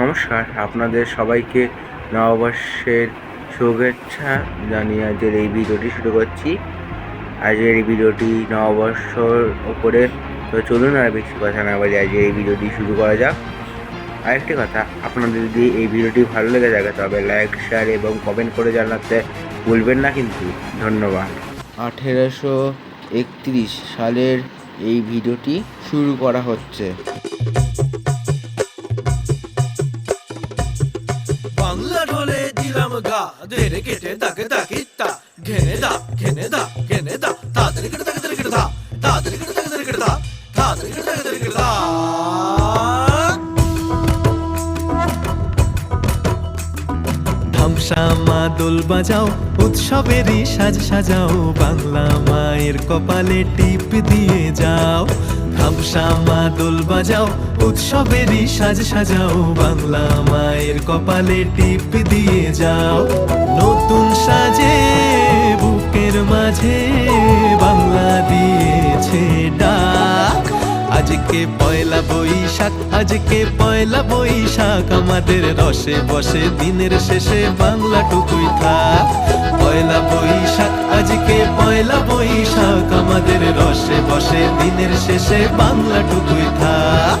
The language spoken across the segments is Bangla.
নমস্কার, আপনাদের সবাইকে নববর্ষের শুভেচ্ছা জানিয়ে আজকের এই ভিডিওটি শুরু করছি। আজকের এই ভিডিওটি নববর্ষর ওপরে, তো চলুন আর বেশি কথা না বলে আজকে এই ভিডিওটি শুরু করা যাক। আরেকটি কথা, আপনাদের যদি এই ভিডিওটি ভালো লেগে থাকে, তবে লাইক, শেয়ার এবং কমেন্ট করে জানাতে ভুলবেন না কিন্তু। ধন্যবাদ। আঠেরোশো একত্রিশ সালের এই ভিডিওটি শুরু করা হচ্ছে। দিলাম গা কেটে তাকে তা ঘেনে দা ঘেনে দা ঘেনে দা কেটে তাকে কেটে কেটে তাকে কেটে কেটে তাকে কেটে দোল বাজাও, উৎসবেরই সাজ সাজাও, বাংলা মায়ের কপালে টিপ দিয়ে দোল বাজাও, উৎসবেরই সাজ সাজাও, বাংলা মায়ের কপালে টিপ দিয়ে যাও। নতুন সাজে, বুকের মাঝে বাংলা দিয়েছে ডাক। আজকে পয়লা বৈশাখ, আজকে পয়লা বৈশাখ, আমাদের রসে বসে দিনের শেষে বাংলা টুকুই থাক। পয়লা বৈশাখ, আজকে পয়লা আমাদের রসে বসে দিনের শেষে বাংলা টুকুই থাক।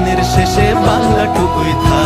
শেষে বাংলা টুকুই থাক।